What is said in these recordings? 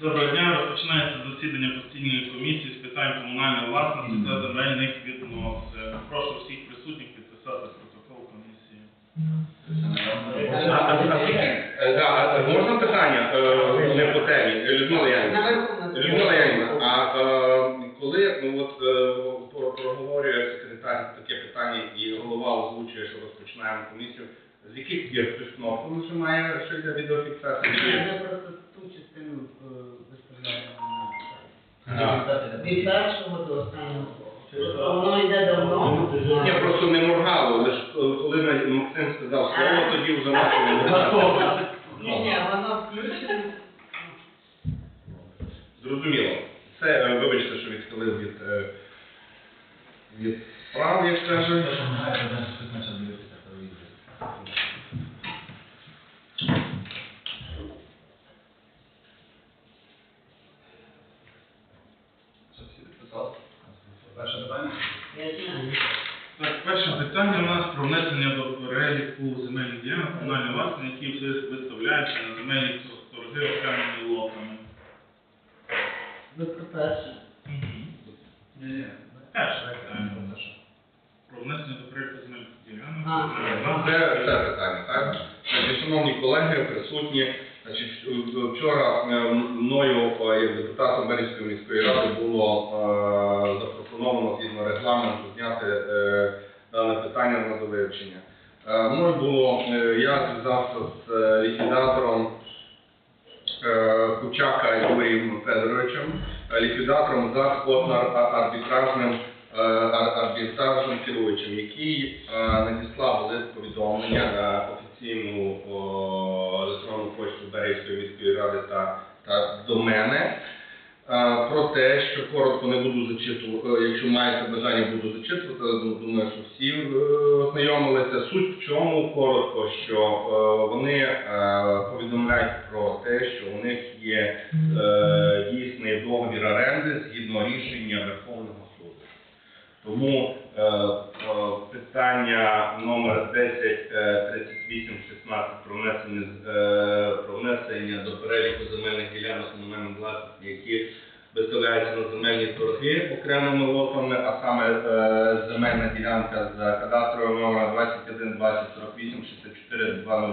Доброго дня. Розпочинається засідання постійної комісії з питань комунальної власності та земельних відносин. Прошу всіх присутніх підписати протокол комісії. Е, Можна питання е, не по темі? Людмила Янівна. Людмила Янівна, а е, коли ну, от, е, про- проговорює секретар таке питання і голова озвучує, що розпочинаємо комісію, з яких пір хтось кнопку що відеофіксація? Я просто ту частину е, виставляю від першого до останнього слова. Воно йде давно. Ні, просто не моргало, лише коли Максим сказав слово, тоді вже почали. Ні, ні, воно включено. Зрозуміло. Це, е, вибачте, що відхилив від, е, від прав, як каже. Перше питання? Я знаю. Так, перше питання у нас про внесення до переліку комунальної власності, які все виставляються на земельні торги окремими лотами. Ви про перше? Ні, ні. Перше питання. Про внесення до переліку земельних ділянок. Ну, Це, це питання, так? Значить, шановні колеги, присутні. Значить, вчора е, мною, е, як депутатом Березької міської ради, було е, запропоновано згідно регламенту зняти е, дане питання на довивчення. Е, мною було, е, я зв'язався з е, ліквідатором Кучака Юрієм Федоровичем, ліквідатором за арбітражним арбітражним керуючим, який надіслав лист повідомлення на офіційну електронну почту Березької міської ради та, та до мене. Про те, що коротко не буду зачитувати, е, якщо маєте бажання, буду зачитувати, ну, думаю, що всі е, ознайомилися. Суть в чому коротко, що е, вони повідомляють про те, що у них є дійсний договір оренди згідно рішення Верховного суду. Тому питання номер 103816 про внесення, про внесення до переліку земельних ділянок комунальної власності, які виставляються на земельні торги окремими лотами, а саме е, земельна ділянка з кадастровим номером 21 20 48 64 20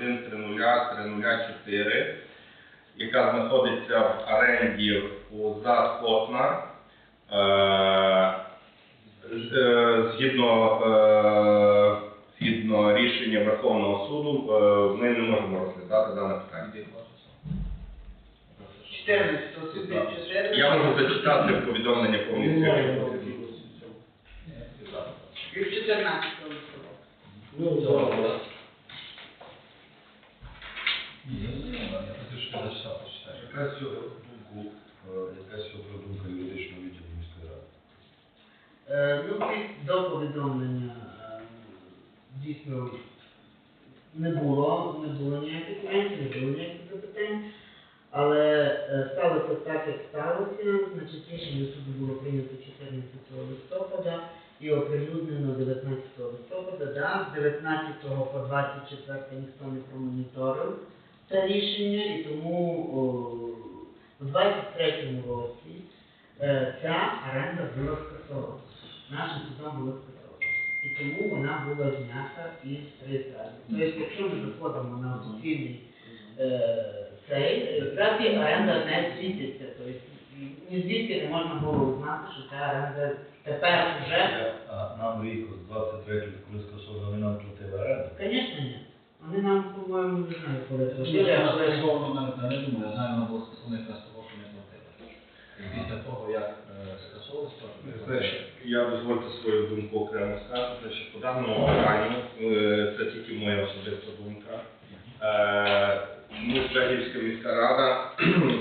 01 30 304 яка знаходиться в оренді у ЗАД Котнар. Е, е, Згідно, е, згідно рішення Верховного суду, ми не можемо розглядати дане питання. 14, сюди 14. Я можу зачитати повідомлення повністю. І 14 листопада. Яка з цього думку, е, яка з цього думка юридичного відділу міської ради? Е, Ну, під- до повідомлення е, дійсно не було, не було ніяких менших, не було ніяких запитань. Але е, сталося так, як сталося. Значить, рішення суду було прийнято 14 листопада і оприлюднено 19 листопада. Да? З 19 по 24 ніхто не промоніторив це рішення, і тому о, у 23 році е, ця оренда була скасована. Нашим судом була скасована. І тому вона була знята із реєстрації. Тобто, якщо ми заходимо на офіційний е, цей, оренда не світиться. Тобто, ні звідки не можна було узнати, що ця оренда тепер вже, А нам рік з 23 коли скасовано, вони нам платили оренду. звісно, ні. Вони нам, по-моєму, не знаю, коли Я платили, скасовано не, не думаю, я знаю, вона була скасована якраз того, що не платила. І після того, як е, скасовувалось, то я дозвольте свою думку окремо сказати. Значить, по даному питанню, е, це тільки моя особиста думка. Е, Чому Шведівська міська рада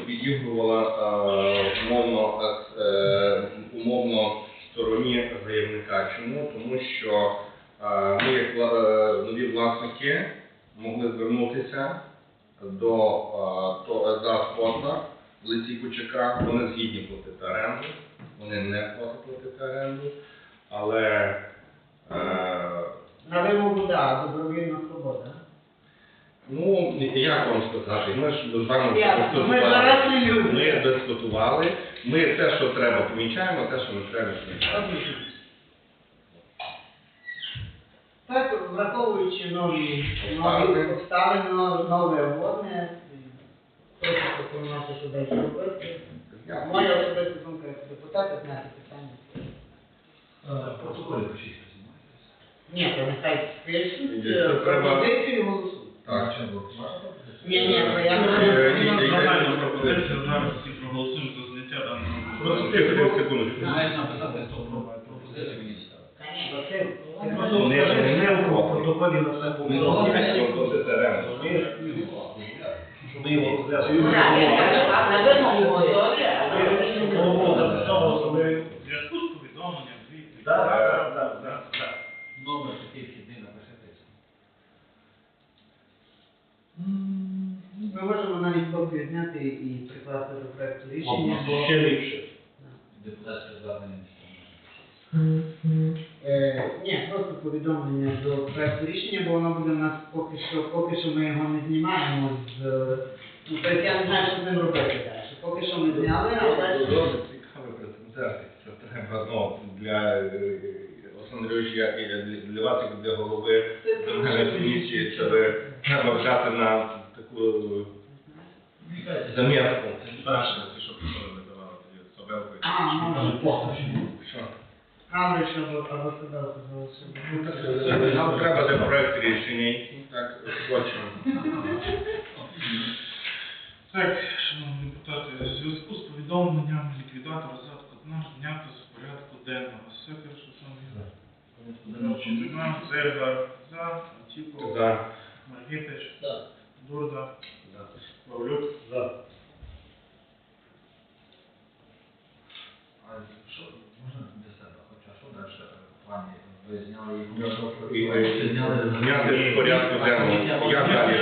підігрувала е, умовно, е, умовно стороні заявника. Чому? Тому що е, ми, як вла- е, нові власники, могли звернутися до е, то, за Скотна в лиці Кучака. Вони згідні платити оренду, вони не платять платити оренду, але е, вимогу, добровільна свобода. Ну, як вам сказати, ми ж з вами Ясно, ми дискутували. дорослі люди. Ми дискутували. Ми те, що треба, помічаємо, те, що не треба, не помічаємо. Так, враховуючи нові, нові Обставини. обставини, нове водне, прошу пропонувати, що далі робити. Моя особиста думка як депутата зняти питання. В протоколі пишіть. Ні, нехай пишуть Це е, треба- пропозицію голосують. Так. Що було? Ні, ні, я Е, не і- і- пропозиція, зараз всі проголосуємо за зняття даного. Секундочку. Ви написати, хто про мені ставить. Не, не, не в протоколі на все ми його Так, на вимогу готові, В зв'язку з повідомленням, звідти. Так, так, так, так. Такий вхідний напишете. ми можемо навіть копію зняти і прикласти до проекту рішення. бо- Ще ліпше. Депутатське звернення. Е, Ні, просто повідомлення до проекту рішення, бо воно буде у нас поки що, поки що ми його не знімаємо з. е, Ну, тобто я не знаю, що з ним робити далі. Поки що ми зняли, а далі. Цікавий прецедент. Це треба ну, для Олександра і для- для вас, як для голови комісії, це ви треба взяти на таку замітку. Перше, що пішли, не давали тоді Собелку. А, може. Що? Гавриш або, Сидалко залишили. Нам треба де проект рішення, так хочемо. Так, шановні депутати, в зв'язку з повідомленням ліквідатора задку зняти з порядку денного. Секер, що саме Чудина, Зерга, За, Антіпов, За. Маргітич, Так. Дурда, Павлюк. А що, можна для себе, хоча що далі в плані? Ви зняли І, його? е, зняли Зняти з порядку денного. Як далі?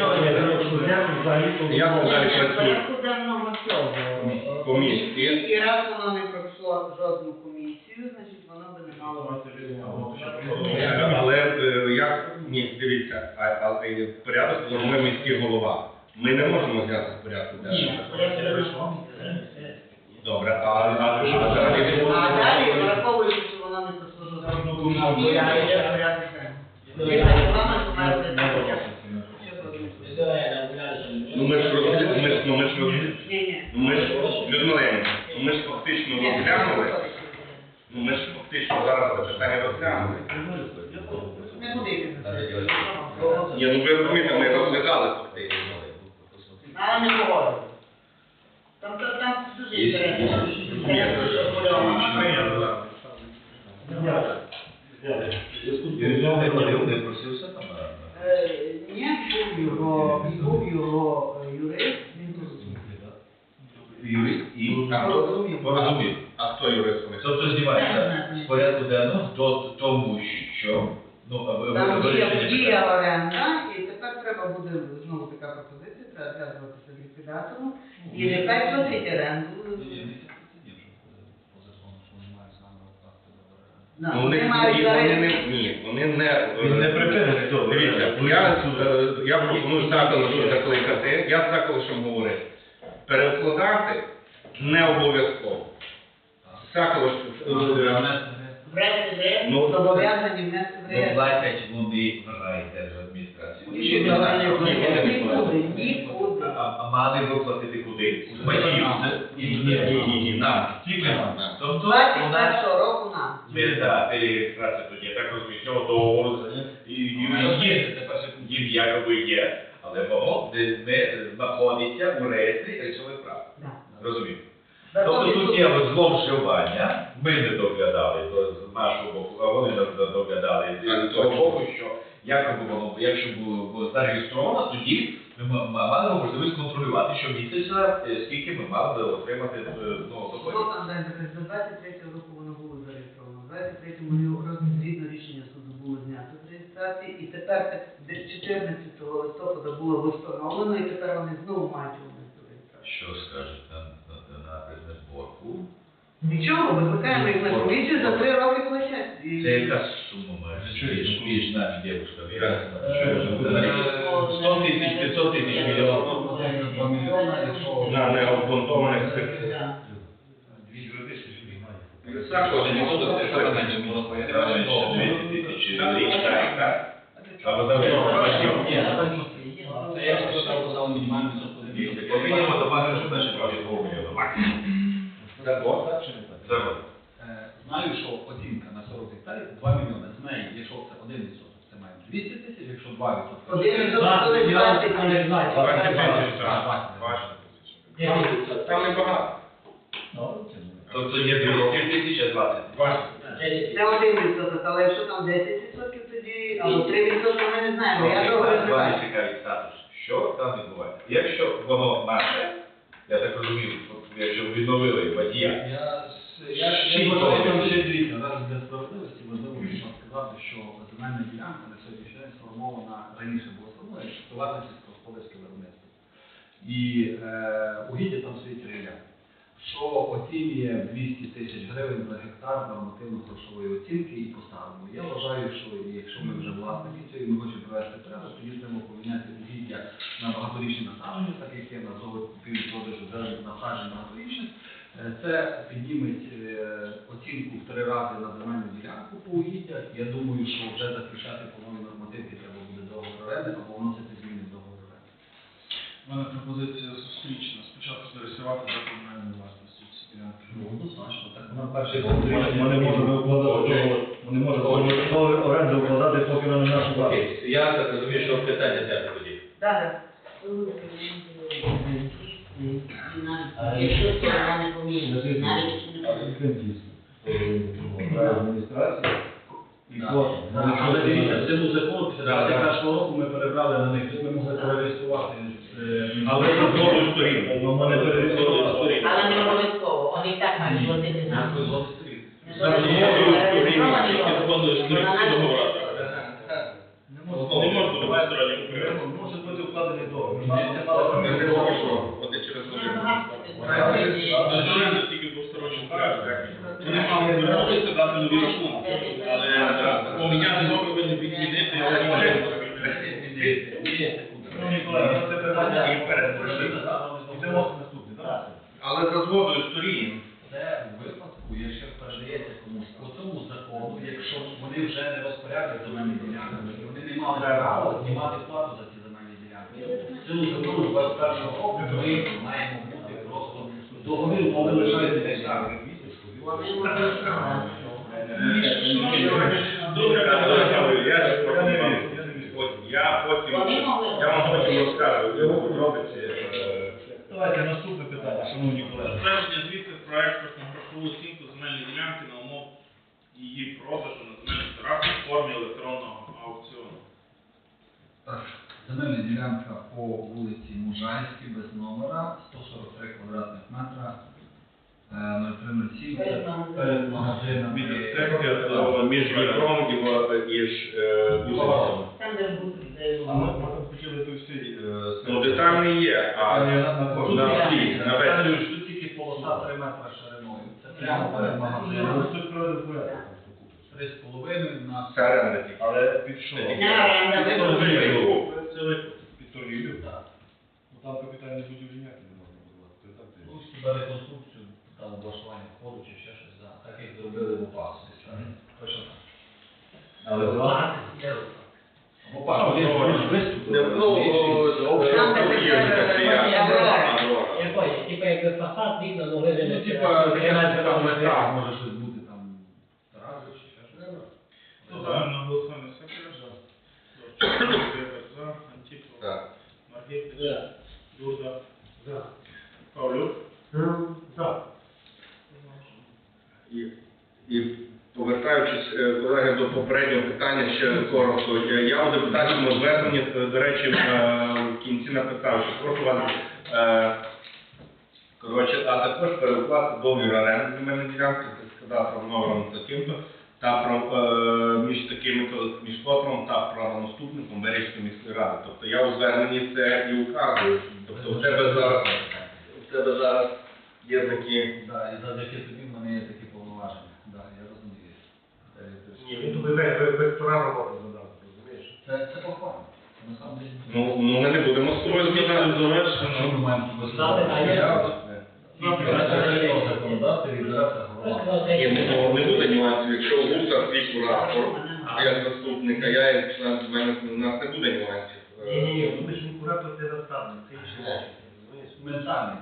Як далі В працюєте? порядку денного цього. е, Комісії. І раз воно не пройшло жодну комісію, значить би. Але е, як ні, дивіться, а, а е, порядок, формує ми міський голова. Ми не можемо зняти з порядку Ні, денного. Добре, а, взагалі? А далі, враховуючи, що вона не заслужила. порядок денний. Є бути порядок. Що подумати? Ну ми ж розгляд, ми ж, ну ми ж розгляд, Ні, ні. ну ми ж, Людмила Янівна, ну ми ж фактично розглянули, ну ми ж фактично зараз це питання розглянули. Не буде йти на це. Ні, ну ви розумієте, ми розглядали фактично. Але не погодили. Там, там, там дуже інтересно. Не просився там? Е, Ні, був його, був його е, юрист, він розумів. Юрист і А хто, порозумів. а хто юрист? Тобто знімається з порядку денного до тому, що ну, аби ви Там діє, вирішення діє оренда, і тепер треба буде знову така пропозиція, треба зв'язуватися з ліквідатором. І нехай платить оренду. Ну, Вони вони, мають ні, вони не, ні, вони не, Він не цього. Дивіться, я, е, я пропоную заколишем закликати, я з заколишем говорив. Перекладати не обов'язково. Е, реєстр, Ну, зобов'язані внести Ну, реєстр. платять вони райдержадміністрації. І що, давай, Нікуди. А, а мали виплатити куди? У батьків. Ні, ні, ні, ні, ні, нам. Тільки нам. Тобто у нас 21 року нам. ми, да, реєстрація тоді, я так розумію, цього договору і, і, і є, їм якоби є, але воно не, не знаходиться у реєстрі речових прав. Да. Розумію. Тобто тут є зловживання, ми не доглядали то з нашого боку, а вони не доглядали з того боку, що якоби воно, якщо було, зареєстровано, тоді ми ма- ма- мали можливість контролювати щомісяця, е, скільки ми мали отримати е, ну, доходів. Там день такий, 23 року воно було зареєстровано. В 23 році згідно рішення суду було знято з реєстрації, і тепер де 14 листопада було встановлено, і тепер вони знову мають внести реєстрацію. Що скажуть на, на, на предмет боргу? Нічого, викликаємо їх на комісію, за три роки платять. І- Це яка сума майже? Смешная девушка, Е, вероятно. е, 100 тысяч, 500 тысяч миллионов. Пропозиція 2 мільйона, якщо... На необґрунтованих Да. Дві юридичні фірми. Також Не можу буду сказати, сказать, що не буду Я сказать, не что знаю. 200 тысяч рублей, так, так. А вы Ні, давайте, Це я ж сказав, за за год? За год. Е, Знаю, що оцінка на 40 гектарів 2 мільйони. З неї, якщо це 1%, це має 200 тисяч, якщо 2%. Один відсоток, то не 20, а не 20. Тисяч, 20. Там- Там небагато. Тобто є 200 тисяч, а 20. 20. Це один відсоток, але якщо там 10 відсотків, тоді, або 3 відсотки, ми не знаємо, я довго не знаю. статус. Що там відбувається? Якщо воно наше, я так розумію, якщо відновили водія, Я, ще дивіться, зараз для справедливості важливо можна сказати, що земельна ділянка на сьогоднішній день сформована, раніше була сформована, як приватне сільськогосподарське виробництво. І е, угіддя там стоїть ріля, що оцінює 200 тисяч гривень за гектар нормативно-грошової оцінки і поставимо. Я вважаю, що якщо ми вже власники цієї, ми хочемо провести порядок, тоді треба поміняти угіддя на багаторічні насадження, так як є на зону купівлі продажу зелених багаторічних. Е, Це підніметь е, оцінку в три рази на земельну ділянку по угіддя. Я думаю, що вже заключати по новій нормативці треба буде договор оренди або вносити зміни в договор оренди. У мене пропозиція зустрічна. Спочатку зареєструвати за комунальну власність ці ділянки. Ну, однозначно, так Нам перший пункт, ми не можемо укладати договор, ми не можемо договір оренди укладати, поки воно не наша власність. окей, я так розумію, що питання де тоді. Так, так. Якщо сторона не поміняється, навіть якщо не поміняється. адміністрація і Да. код. Да, Але дивіться, в силу закону після Да, да. 21 року ми перебрали на них, тут ми могли перереєструвати. е, Але за згодою сторін. Ми не перереєстрували. Але не обов'язково, вони і так мають платити нам. може бути. укладений договір. Вони мали домовитися дати нові рахунки. Але поміняти договір не відмінити, але не? Але за згодою сторін. Це в випадку, якщо передається комусь по цьому закону, якщо вони вже не розпорядок земельні ділянки, вони не мали права знімати плату за ці земельні ділянки. В Цілу закону 21 року ми маємо бути просто договір, але лишається. Вони можуть я потім я вам потім розкажу, його подробиці. е, Давайте наступне питання, шановні колеги. Затвердження звіту проекту на грошову оцінку земельної ділянки на умов її продажу на земельних торгах у формі електронного аукціону. Земельна ділянка по вулиці Мужайській без номера, 143 квадратних метра, е, 0307, Перед магазином. перед магазином. Секція між Дніпром і е, Бузовом. Там, де А ми хотіли той всі... Ну, детальний є, а на- всі, на весь. Тут тільки полоса 3 метри шириною. Це прямо перед магазином. Тут проведе порядок. 3,5 на Це оренда тільки. Але під що? Торгівлю. Це викуп. Під торгівлю. Так. Ну там капітальні будівлі ніякі не можна будувати. Це так Ну, хіба реконструкцію, там облаштування входу чи ще щось, да. так як зробили в ОПАС. Точно так. Але власне. В ОПАС, вони ж вони ж виступили. Не, Ну, Там, Аврора. Аврора. Якої? Типа якби фасад вікна Ну, типа, таке навіть там метрах може щось бути, там, тарази чи ще щось. Ставимо на голосування секретаря. Дорчак, за, Антіпов, Так. Маргіхич, За. Дурда, Павлюк. І, і повертаючись, е, колеги, до попереднього питання, ще коротко. Я- у депутатському зверненні, е, до речі, е, в кінці написав, що прошу вас, коротше, а також перекласти договір оренди земельної ділянки з кадастровим номером таким-то та про е, між такими між Котровом та правонаступником Бережської міської ради. Тобто я у зверненні це і указую. Тобто у тебе зараз у тебе зараз є такі. Да, і завдяки тобі в мене є такі повноваження. Да, я розумію. Е, тобто- Ні, він тобі ве- ве- вектора роботи ну задав, розумієш? Це, це похвально. Ну, ну ми не будемо з тобою спитати Що ми маємо тут Ставити, Ні, ну, не буде нюансів, якщо Гусар свій куратор, я заступник, а я член, в мене ну, у нас не буде нюансів. Е. Ні, ні, ні, будеш він куратор, ти наставник, е. це інше речі, розумієш? Ментальний.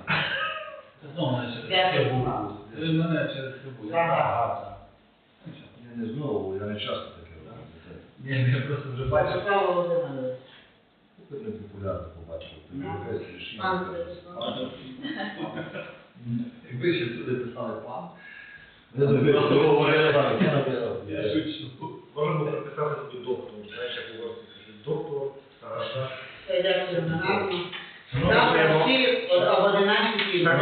Знову, значить, це був. Ви мене через трубу. я не знову, я не часто таке роблю. Ні, я просто вже бачив. Вячеслав Володимирович. Супер непопулярно побачив. Тобі Ну, рішення. Ну, Якби ще туди писали план. Не зробив, Просто говорили. я написав. Я шучу. Можемо прописати собі доктор. Знаєш, як у вас доктор, старша. Це дякую. Завтра всі о 11 Так,